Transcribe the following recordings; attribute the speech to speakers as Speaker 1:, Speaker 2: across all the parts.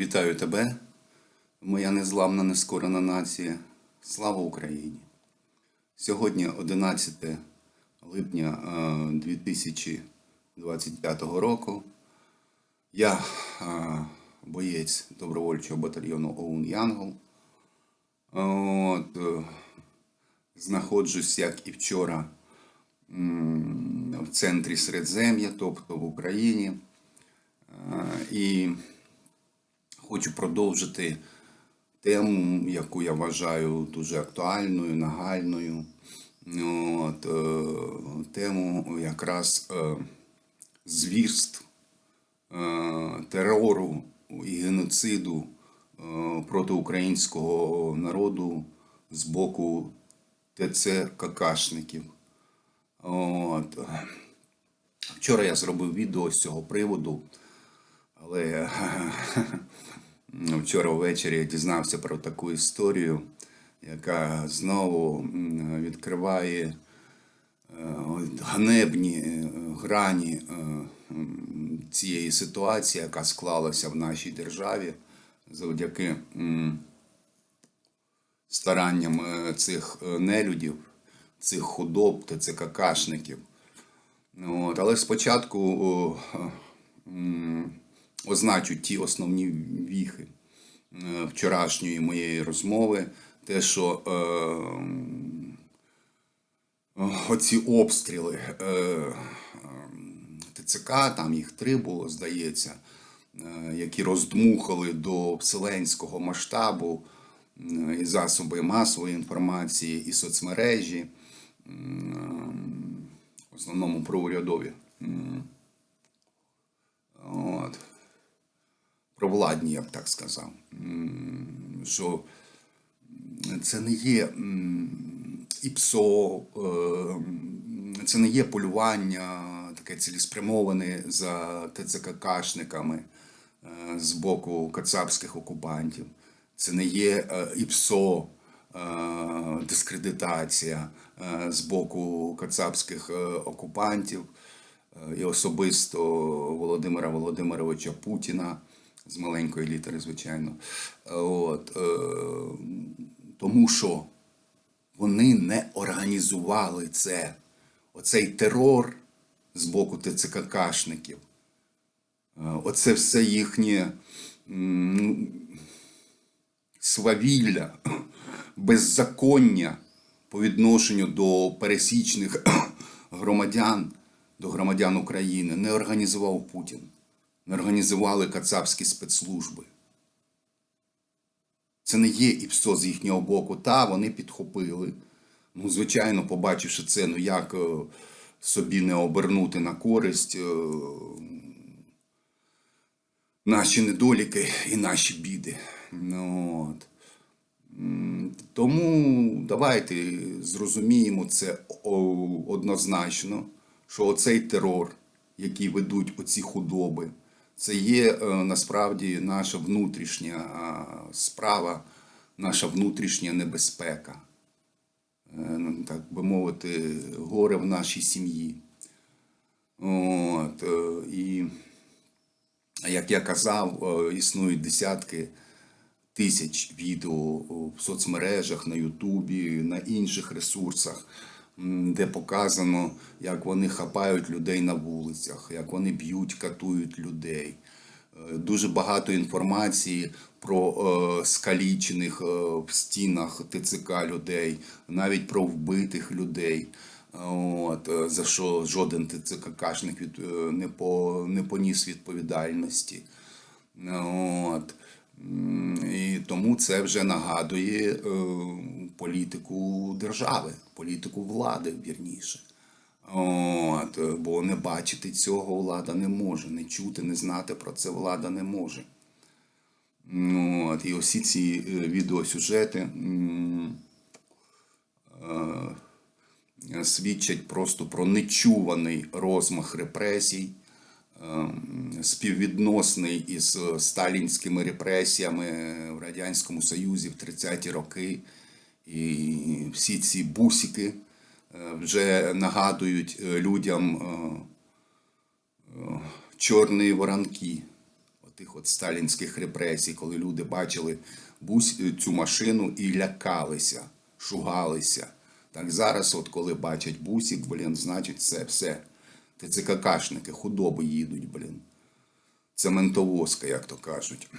Speaker 1: Вітаю тебе, моя незламна нескорена нація. Слава Україні! Сьогодні 11 липня е, 2025 року. Я е, боєць добровольчого батальйону ОУН Янгол. От, е, знаходжусь, як і вчора, в центрі Середзем'я, тобто в Україні. Е, І хочу продовжити тему, яку я вважаю дуже актуальною, нагальною. От, е, тему якраз е, звірств, е, терору і геноциду проти українського народу з боку ТЦ Какашників. От. Вчора я зробив відео з цього приводу, але вчора ввечері я дізнався про таку історію, яка знову відкриває е, ганебні е, грані е, цієї ситуації, яка склалася в нашій державі завдяки старанням цих нелюдів, цих худоб та цих какашників. От, але спочатку означу ті основні віхи е, вчорашньої моєї розмови, те, що е, оці обстріли е, е, ТЦК, там їх три було, здається, е, які роздмухали до вселенського масштабу е, і засоби масової інформації, і соцмережі, м, в основному проурядові. М. От. Провладні, я б так сказав. Що це не є ІПСО, е, це не є полювання таке цілеспрямоване за ТЦК-кашниками е, з боку кацапських окупантів. Це не є е, ІПСО, дискредитація з боку кацапських окупантів і особисто Володимира Володимировича Путіна з маленької літери, звичайно. Е, От, е, тому що вони не організували це, оцей терор з боку ТЦК-кашників. Е, Оце все їхнє свавілля, беззаконня по відношенню до пересічних громадян, до громадян України не організував Путін, організували кацапські спецслужби. Це не є ІПСО з їхнього боку. Та вони підхопили. Ну, звичайно, побачивши це, ну як е, собі не обернути на користь е, наші недоліки і наші біди. Ну, от. Тому давайте зрозуміємо це однозначно, що оцей терор, який ведуть оці худоби, це є е, насправді наша внутрішня справа, наша внутрішня небезпека. Е, ну, Так би мовити, горе в нашій сім'ї. От, е, і як я казав, е, існують десятки тисяч відео в соцмережах, на Ютубі, на інших ресурсах, де показано, як вони хапають людей на вулицях, як вони б'ють, катують людей. Е, Дуже багато інформації про е, скалічених е, в стінах ТЦК людей, навіть про вбитих людей. От, за що жоден ТЦК-кашник від, не, по, не поніс відповідальності. От. І тому це вже нагадує політику держави, політику влади, вірніше. От, е, бо не бачити цього влада не може, не чути, не знати про це влада не може. От, і усі ці е, відеосюжети е, свідчать просто про нечуваний розмах репресій, ем, співвідносний із сталінськими репресіями в Радянському Союзі в 30-ті роки. І всі ці бусики е, вже нагадують е, людям е, чорні воронки. тих от сталінських репресій, коли люди бачили цю машину і лякалися, шугалися. Так зараз, от коли бачать бусик, блін, значить все, все. ТЦККшники, худоби їдуть, блін. Це ментовозка, як то кажуть.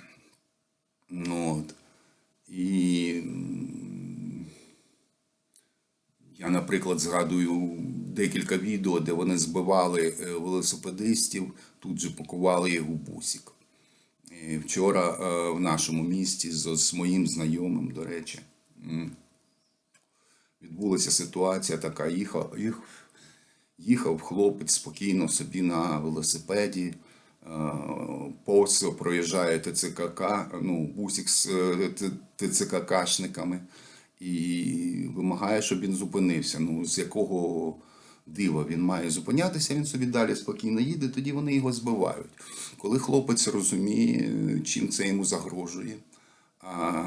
Speaker 1: Ну, от. І я, наприклад, згадую декілька відео, де вони збивали е, велосипедистів, тут же пакували їх у бусик. Вчора е, в нашому місті з, моїм знайомим, до речі, відбулася ситуація така. Їхав, їх, їхав хлопець спокійно собі на велосипеді. е, Повз проїжджає ТЦКК, ну, бусик з ТЦККшниками і вимагає, щоб він зупинився. Ну, з якого дива він має зупинятися, він собі далі спокійно їде, тоді вони його збивають. Коли хлопець розуміє, чим це йому загрожує, а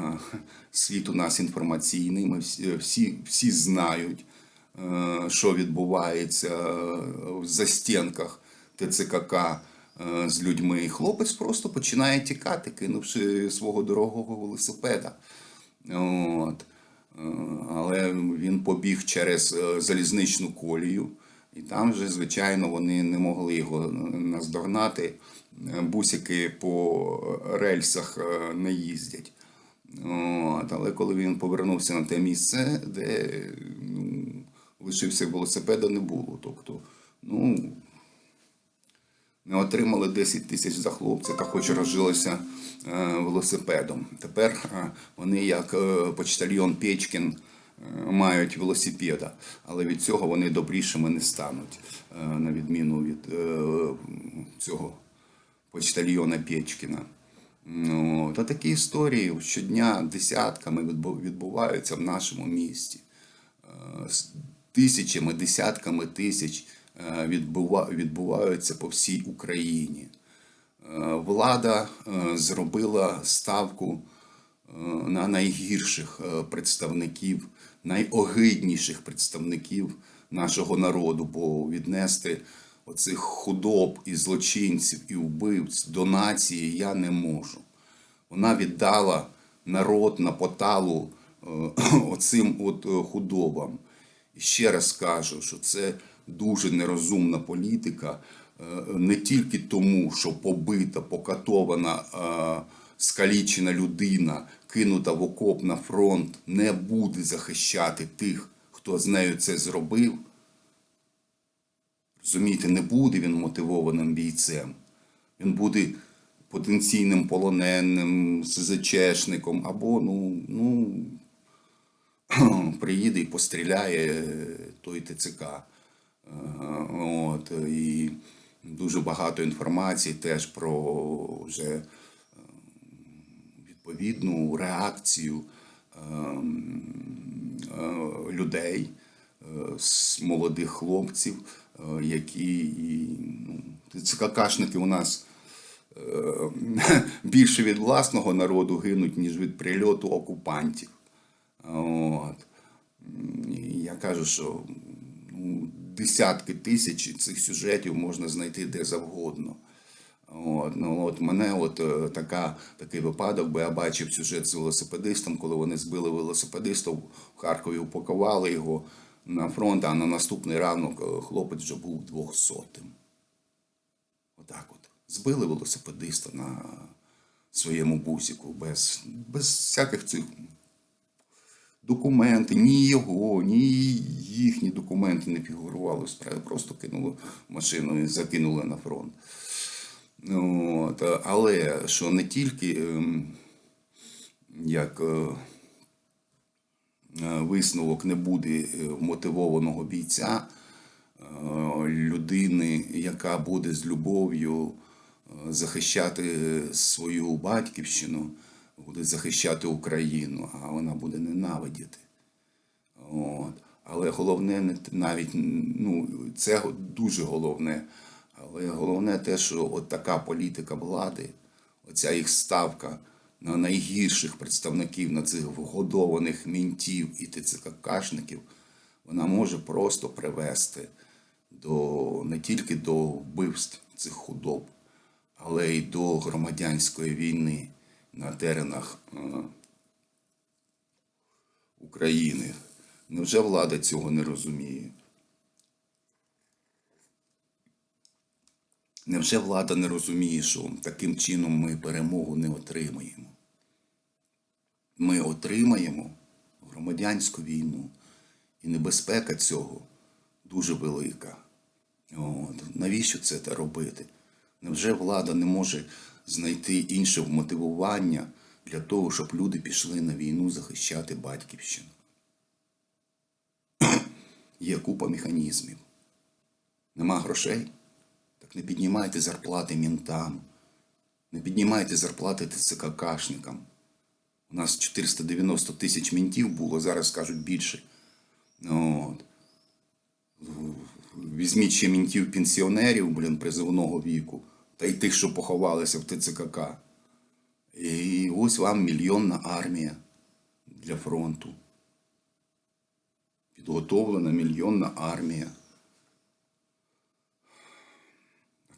Speaker 1: світ у нас інформаційний, ми всі, всі, всі знають, е, що відбувається в застінках ТЦКК е, з людьми. Хлопець просто починає тікати, кинувши свого дорогого велосипеда. От. Е, Але він побіг через е, залізничну колію, і там вже, звичайно, вони не могли його наздогнати. Е, Бусики по рельсах е, не їздять. От. Але коли він повернувся на те місце, де ну, лишився велосипеда, не було. Тобто, ну, не отримали 10 тисяч за хлопця та хоч розжилися е, велосипедом. Тепер е, вони, як е, почтальйон Печкін, мають велосипеда, але від цього вони добрішими не стануть, на відміну від цього почтальйона Печкіна. Ну, та такі історії щодня десятками відбу- відбуваються в нашому місті з тисячами, десятками тисяч відбуваються по всій Україні. Е, Влада е, зробила ставку е, на найгірших е, представників, найогидніших представників нашого народу, бо віднести оцих худоб і злочинців і вбивць до нації я не можу. Вона віддала народ на поталу е, оцим от е, худобам. І ще раз кажу, що це дуже нерозумна політика, е, не тільки тому, що побита, покатована, е, скалічена людина, кинута в окоп на фронт, не буде захищати тих, хто з нею це зробив. Розумієте, не буде він мотивованим бійцем. Він буде потенційним полоненим, СЗЧшником, або ну, ну, приїде і постріляє той ТЦК. От, і дуже багато інформації теж про вже е, відповідну реакцію ем, е, людей, е, молодих хлопців, які ну, ТЦККшники у нас більше від власного народу гинуть, ніж від прильоту окупантів. От. Я кажу, що десятки тисяч цих сюжетів можна знайти де завгодно. От, ну, от мене от е, така, такий випадок, бо я бачив сюжет з велосипедистом, коли вони збили велосипедиста в Харкові, упакували його на фронт, а на наступний ранок е, хлопець вже був двохсотим. Отак от. Збили велосипедиста на своєму бусику без, без всяких цих документи, ні його, ні їхні документи не фігурували в справі. Просто кинули машину і закинули на фронт. Ну, От, але що не тільки ем, як е, е, висновок не буде е, мотивованого бійця, людини, яка буде з любов'ю захищати свою батьківщину, буде захищати Україну, а вона буде ненавидіти. От. Але головне не навіть ну, це дуже головне. Але головне те, що от така політика влади, оця їх ставка на найгірших представників, на цих вгодованих мінтів і ТЦККшників, вона може просто привести до не тільки до вбивств цих худоб, але й до громадянської війни на теренах е, України. Невже влада цього не розуміє? Невже влада не розуміє, що таким чином ми перемогу не отримаємо? Ми отримаємо громадянську війну, і небезпека цього дуже велика. От. Навіщо це робити? Невже влада не може знайти інше вмотивування для того, щоб люди пішли на війну захищати батьківщину? Є купа механізмів. Нема грошей? Так не піднімайте зарплати мінтам, не піднімайте зарплати ТЦКшникам. У нас 490 тисяч мінтів було, зараз кажуть більше. Ну, От. Візьміть ще мінтів пенсіонерів, блін, призовного віку, та й тих, що поховалися в ТЦКК. І ось вам мільйонна армія для фронту. Підготовлена мільйонна армія.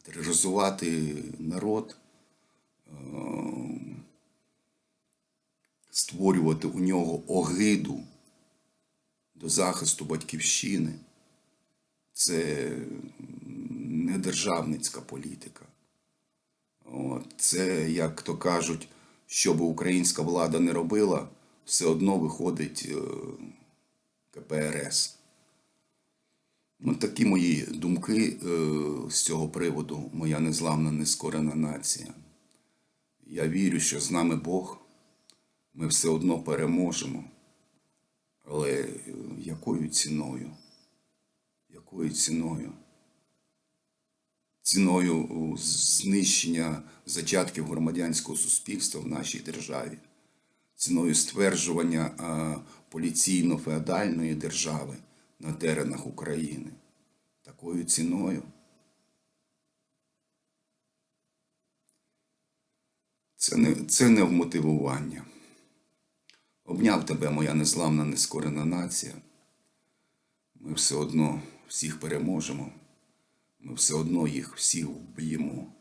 Speaker 1: Тероризувати народ, е, створювати у нього огиду до захисту батьківщини. Це не державницька політика. Це, як то кажуть, що би українська влада не робила, все одно виходить е, КПРС. Ну, такі мої думки е, з цього приводу, моя незламна, нескорена нація. Я вірю, що з нами Бог, ми все одно переможемо. Але е, якою ціною? Якою ціною? Ціною знищення зачатків громадянського суспільства в нашій державі, ціною стверджування поліційно-феодальної держави на теренах України. Такою ціною. Це не, це не вмотивування. Обняв тебе, моя незламна, нескорена нація. Ми все одно всіх переможемо. Ми все одно їх всіх вб'ємо.